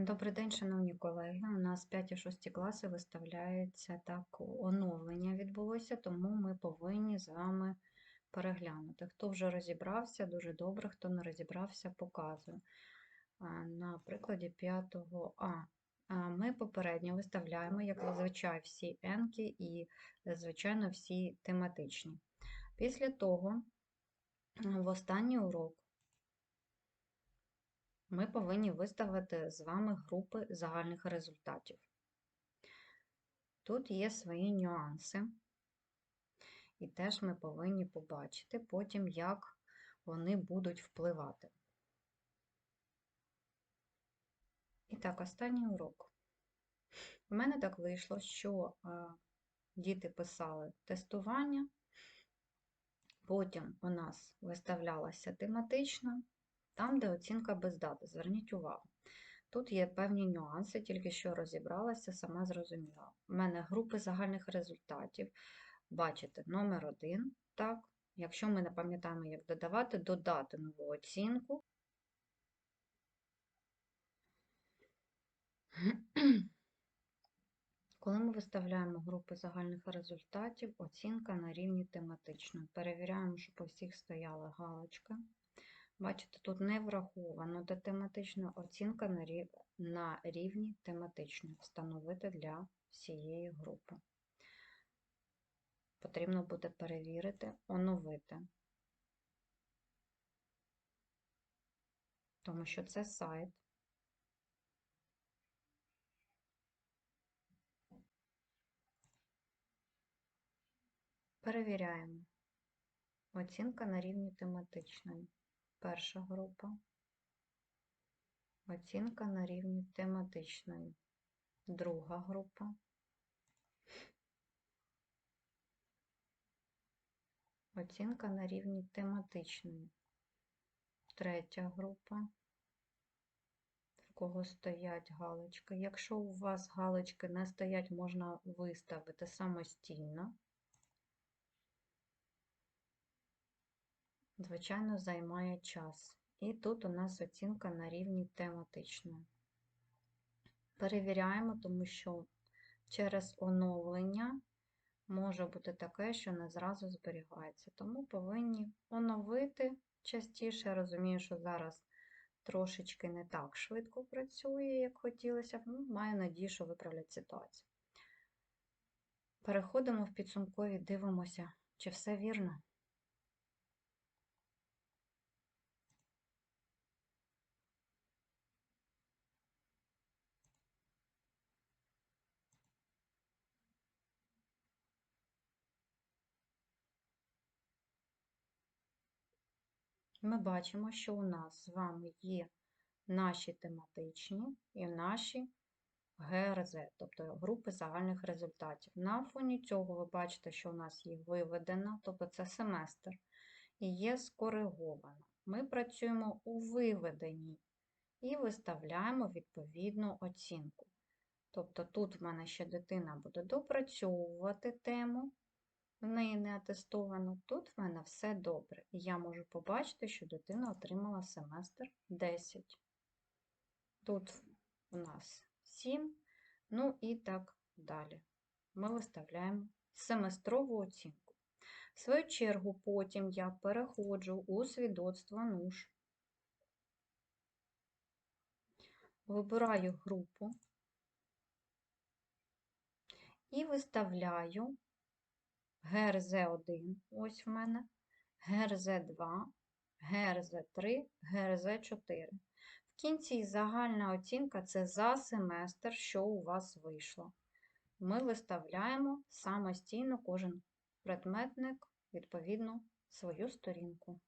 Добрий день, шановні колеги. У нас 5 і 6 класи виставляється так, оновлення відбулося, тому ми повинні з вами переглянути. Хто вже розібрався, дуже добре, хто не розібрався, показую. На прикладі 5 А. А, Ми попередньо виставляємо, як зазвичай, всі енки і, звичайно, всі тематичні. Після того, в останній урок ми повинні виставити з вами групи загальних результатів. Тут є свої нюанси, і теж ми повинні побачити потім, як вони будуть впливати. І так, останній урок. У мене так вийшло, що е, діти писали тестування, потім у нас виставлялася тематична, там, де оцінка без дати. Зверніть увагу. Тут є певні нюанси, тільки що розібралася, сама зрозуміла. У мене групи загальних результатів. Бачите, номер один. Так, якщо ми не пам'ятаємо, як додавати, додати нову оцінку. Коли ми виставляємо групи загальних результатів, оцінка на рівні тематичної. Перевіряємо, щоб у всіх стояла галочка. Бачите, тут не враховано де тематична оцінка на рівні тематичної встановити для всієї групи. Потрібно буде перевірити, оновити. Тому що це сайт. Перевіряємо. Оцінка на рівні тематичної. Перша група. Оцінка на рівні тематичної. Друга група. Оцінка на рівні тематичної. Третя група. В кого стоять галочки. Якщо у вас галочки не стоять, можна виставити самостійно. Звичайно, займає час. І тут у нас оцінка на рівні тематичної. Перевіряємо, тому що через оновлення може бути таке, що не зразу зберігається. Тому повинні оновити частіше. Я розумію, що зараз трошечки не так швидко працює, як хотілося. Ну, маю надію, що виправлять ситуацію. Переходимо в підсумкові, дивимося, чи все вірно. Ми бачимо, що у нас з вами є наші тематичні і наші ГРЗ, тобто групи загальних результатів. На фоні цього ви бачите, що у нас є виведена, тобто це семестр, і є скоригована. Ми працюємо у виведенні і виставляємо відповідну оцінку. Тобто тут в мене ще дитина буде допрацьовувати тему, в неї не атестовано, тут в мене все добре. І я можу побачити, що дитина отримала семестр 10. Тут у нас 7, ну і так далі. Ми виставляємо семестрову оцінку. В свою чергу, потім я переходжу у свідоцтво НУШ, вибираю групу і виставляю ГРЗ1, ось в мене, ГРЗ2, ГРЗ3, ГРЗ4. В кінці загальна оцінка це за семестр, що у вас вийшло. Ми виставляємо самостійно кожен предметник, відповідно, свою сторінку.